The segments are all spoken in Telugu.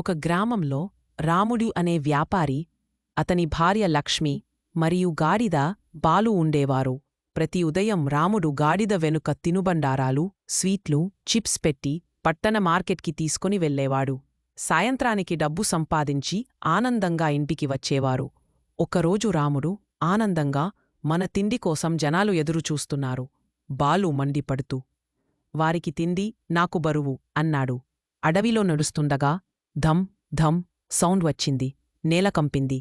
ఒక గ్రామంలో రాముడు అనే వ్యాపారి అతని భార్య లక్ష్మి మరియు గాడిద బాలు ఉండేవారు. ప్రతి ఉదయం రాముడు గాడిద వెనుక తినుబండారాలు స్వీట్లు చిప్స్ పెట్టి పట్టణ మార్కెట్కి తీసుకుని వెళ్ళేవాడు. సాయంత్రానికి డబ్బు సంపాదించి ఆనందంగా ఇంటికి వచ్చేవారు. ఒకరోజు రాముడు ఆనందంగా మన తిండి కోసం జనాలు ఎదురుచూస్తున్నారు బాలు మండిపడుతూ వారికి తిండి నాకు బరువు అన్నాడు. అడవిలో నడుస్తుండగా ధమ్ ధమ్ సౌండ్ వచ్చింది నేల కంపింది.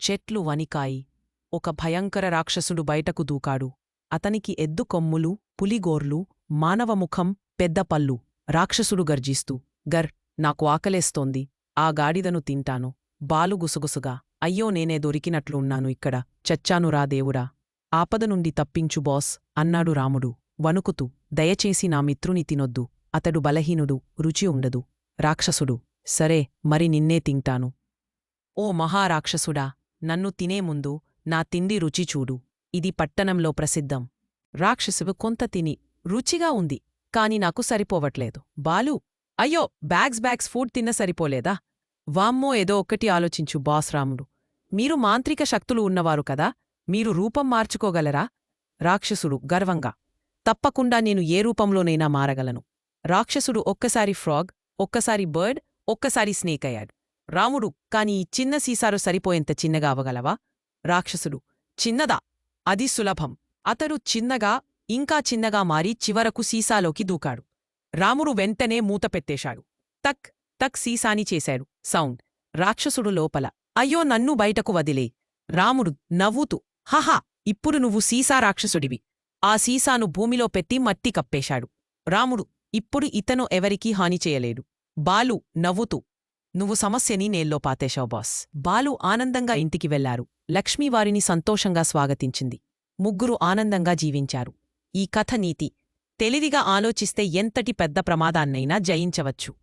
చెట్లు వనికాయి ఒక భయంకర రాక్షసుడు బయటకు దూకాడు. అతనికి ఎద్దు కొమ్ములు పులిగోర్లు మానవముఖం పెద్ద పళ్ళు రాక్షసుడు గర్జిస్తూ గర్ నాకు ఆకలేస్తోంది. ఆ గాడిదను తింటాను. బాలు గుసగుసగా అయ్యో నేనే దొరికినట్లు ఉన్నాను ఇక్కడ. చచ్చాను రా దేవుడా. ఆపద నుండి తప్పించు బాస్ అన్నాడు రాముడు. వణుకుతూ దయచేసి నా మిత్రుని తినొద్దు. అతడు బలహీనుడు రుచి ఉండదు. రాక్షసుడు సరే మరి నిన్నే తింటాను. ఓ మహారాక్షసుడా నన్ను తినే ముందు నా తిండి రుచి చూడు. ఇది పట్టణంలో ప్రసిద్ధం. రాక్షసుడు కొంత తిని రుచిగా ఉంది కాని నాకు సరిపోవట్లేదు. బాలు అయ్యో బ్యాగ్స్ బ్యాగ్స్ ఫుడ్ తిన్న సరిపోలేదా? వామ్మో ఏదో ఒక్కటి ఆలోచించు బాస్ రాముడు మీరు మాంత్రిక శక్తులు ఉన్నవారు కదా మీరు రూపం మార్చుకోగలరా? రాక్షసుడు గర్వంగా. తప్పకుండా నేను ఏ రూపంలోనైనా మారగలను. రాక్షసుడు ఒక్కసారి ఫ్రాగ్ ఒక్కసారి బర్డ్ ఒక్కసారి స్నేక్ అయ్యాడు రాముడు కాని ఈ చిన్న సీసారు సరిపోయేంత చిన్నగా అవగలవా రాక్షసుడు చిన్నదా? అది సులభం. అతడు చిన్నగా ఇంకా చిన్నగా మారి చివరకు సీసాలోకి దూకాడు. రాముడు వెంటనే మూత పెట్టేశాడు. తక్ తక్ సీసాని చేశాడు. సౌండ్. రాక్షసుడు లోపల. అయ్యో నన్ను బయటకు వదిలే. రాముడు నవ్వుతూ హహా ఇప్పుడు నువ్వు సీసా రాక్షసుడివి. ఆ సీసాను భూమిలో పెట్టి మట్టి కప్పేశాడు. రాముడు ఇప్పుడు ఇతను ఎవరికీ హాని చేయలేడు బాలు నవ్వుతూ నువ్వు సమస్యని నేల్లో పాతేశావు బాస్. బాలు ఆనందంగా ఇంటికి వెళ్ళారు. లక్ష్మీ వారిని సంతోషంగా స్వాగతించింది. ముగ్గురు ఆనందంగా జీవించారు. ఈ కథ నీతి. తెలివిగా ఆలోచిస్తే ఎంతటి పెద్ద ప్రమాదాన్నైనా జయించవచ్చు.